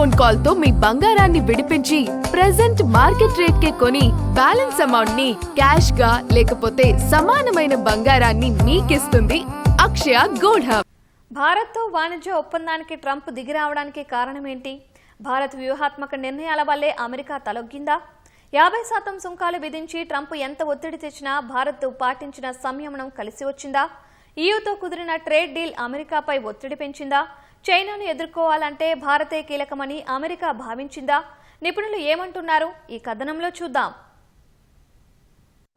Phone కాల్తో మీ బంగారాన్ని విడిపించి present market rate కే కొని బ్యాలెన్స్ అమౌంట్ని క్యాష్గా లేకపోతే సమానమైన బంగారాన్ని మీకిస్తుంది అక్షయ గోల్డ్ హబ్ భారత్తో వాణిజ్య ఒప్పందానికి ట్రంప్ దిగిరావడానికి ఏంటి భారత్ వ్యూహాత్మక నిర్ణయాల వల్లే అమెరికా తలొగ్గిందా? యాభై శాతం సుంకాలు విధించి ట్రంప్ ఎంత ఒత్తిడి తెచ్చినా భారత్ పాటించిన సంయమనం కలిసి వచ్చిందా? ఈయూతో కుదిరిన ట్రేడ్ డీల్ అమెరికాపై ఒత్తిడి పెంచిందా? చైనాను ఎదుర్కోవాలంటే భారతే కీలకమని అమెరికా భావించిందా? నిపుణులు ఏమంటున్నారు? ఈ కథనంలో చూద్దాం.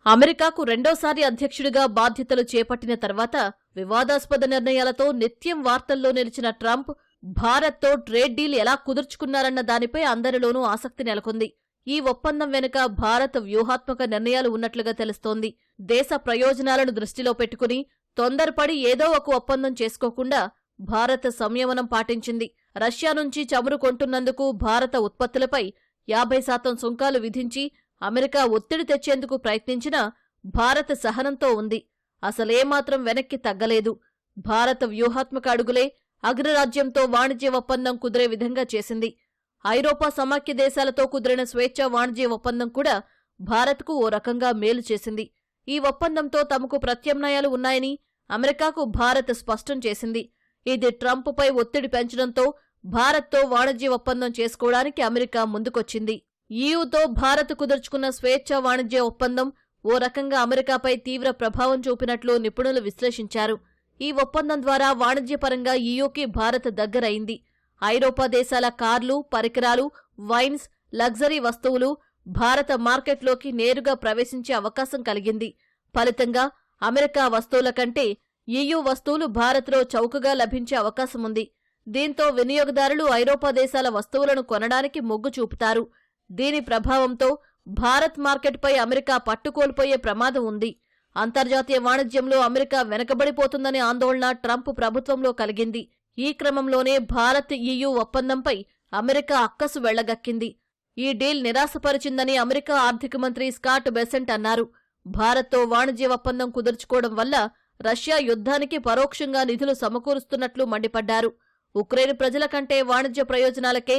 అమెరికాకు రెండోసారి అధ్యక్షుడిగా బాధ్యతలు చేపట్టిన తర్వాత వివాదాస్పద నిర్ణయాలతో నిత్యం వార్తల్లో నిలిచిన ట్రంప్ భారత్తో ట్రేడ్ డీల్ ఎలా కుదుర్చుకున్నారన్న దానిపై అందరిలోనూ ఆసక్తి నెలకొంది. ఈ ఒప్పందం వెనుక భారత్ వ్యూహాత్మక నిర్ణయాలు ఉన్నట్లుగా తెలుస్తోంది. దేశ ప్రయోజనాలను దృష్టిలో పెట్టుకుని తొందరపడి ఏదో ఒక ఒప్పందం చేసుకోకుండా భారత్ సంయమనం పాటించింది. రష్యా నుంచి చమురు కొంటున్నందుకు భారత ఉత్పత్తులపై యాభై శాతం సుంకాలు విధించి అమెరికా ఒత్తిడి తెచ్చేందుకు ప్రయత్నించినా భారత్ సహనంతో ఉంది. అసలేమాత్రం వెనక్కి తగ్గలేదు. భారత వ్యూహాత్మక అడుగులే అగ్రరాజ్యంతో వాణిజ్య ఒప్పందం కుదిరే విధంగా చేసింది. ఐరోపా సమాఖ్య దేశాలతో కుదిరిన స్వేచ్ఛ వాణిజ్య ఒప్పందం కూడా భారత్కు ఓ రకంగా మేలు చేసింది. ఈ ఒప్పందంతో తమకు ప్రత్యామ్నాయాలు ఉన్నాయని అమెరికాకు భారత్ స్పష్టం చేసింది. ఇది ట్రంప్పై ఒత్తిడి పెంచడంతో భారత్తో వాణిజ్య ఒప్పందం చేసుకోవడానికి అమెరికా ముందుకొచ్చింది. ఈయూతో భారత్ కుదుర్చుకున్న స్వేచ్ఛా వాణిజ్య ఒప్పందం ఓ రకంగా అమెరికాపై తీవ్ర ప్రభావం చూపినట్లు నిపుణులు విశ్లేషించారు. ఈ ఒప్పందం ద్వారా వాణిజ్యపరంగా ఈయూకి భారత్ దగ్గరైంది. ఐరోపా దేశాల కార్లు పరికరాలు వైన్స్ లగ్జరీ వస్తువులు భారత మార్కెట్లోకి నేరుగా ప్రవేశించే అవకాశం కలిగింది. ఫలితంగా అమెరికా వస్తువుల కంటే ఈయూ వస్తువులు భారత్లో చౌకగా లభించే అవకాశముంది. దీంతో వినియోగదారులు ఐరోపా దేశాల వస్తువులను కొనడానికి మొగ్గు చూపుతారు. దీని ప్రభావంతో భారత్ మార్కెట్పై అమెరికా పట్టుకోల్పోయే ప్రమాదం ఉంది. అంతర్జాతీయ వాణిజ్యంలో అమెరికా వెనకబడిపోతుందనే ఆందోళన ట్రంప్ ప్రభుత్వంలో కలిగింది. ఈ క్రమంలోనే భారత్ ఈయూ ఒప్పందంపై అమెరికా అక్కసు వెళ్ళగక్కింది. ఈ డీల్ నిరాశపరిచిందని అమెరికా ఆర్థిక మంత్రి స్కాట్ బెసెంట్ అన్నారు. భారత్తో వాణిజ్య ఒప్పందం కుదుర్చుకోవడం వల్ల రష్యా యుద్ధానికి పరోక్షంగా నిధులు సమకూరుస్తున్నట్లు మండిపడ్డారు. ఉక్రెయిన్ ప్రజల కంటే వాణిజ్య ప్రయోజనాలకే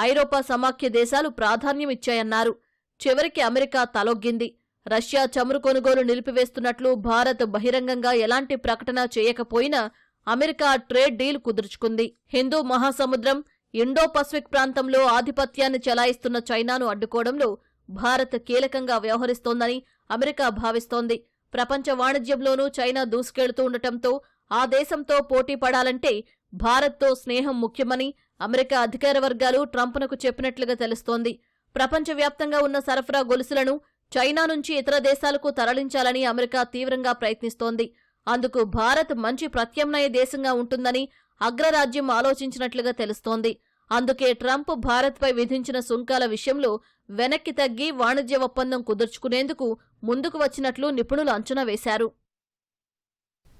ఐరోపా సమాఖ్య దేశాలు ప్రాధాన్యమిచ్చాయన్నారు చివరికి అమెరికా తలొగ్గింది. రష్యా చమురు కొనుగోలు నిలిపివేస్తున్నట్లు భారత్ బహిరంగంగా ఎలాంటి ప్రకటన చేయకపోయినా అమెరికా ట్రేడ్ డీల్ కుదుర్చుకుంది. హిందూ మహాసముద్రం ఇండో పసిఫిక్ ప్రాంతంలో ఆధిపత్యాన్ని చెలాయిస్తున్న చైనాను అడ్డుకోవడంలో భారత్ కీలకంగా వ్యవహరిస్తోందని అమెరికా భావిస్తోంది. ప్రపంచ వాణిజ్యంలోనూ చైనా దూసుకెళ్తూ ఉండటంతో ఆ దేశంతో పోటీ పడాలంటే భారత్తో స్నేహం ముఖ్యమని అమెరికా అధికార వర్గాలు ట్రంప్నకు చెప్పినట్లుగా తెలుస్తోంది. ప్రపంచవ్యాప్తంగా ఉన్న సరఫరా గొలుసులను చైనా నుంచి ఇతర దేశాలకు తరలించాలని అమెరికా తీవ్రంగా ప్రయత్నిస్తోంది. అందుకు భారత్ మంచి ప్రత్యామ్నాయ దేశంగా ఉంటుందని అగ్రరాజ్యం ఆలోచించినట్లుగా తెలుస్తోంది. అందుకే ట్రంప్ భారత్పై విధించిన సుంకాల విషయంలో వెనక్కి తగ్గి వాణిజ్య ఒప్పందం కుదుర్చుకునేందుకు ముందుకు వచ్చినట్లు నిపుణులు అంచనా వేశారు.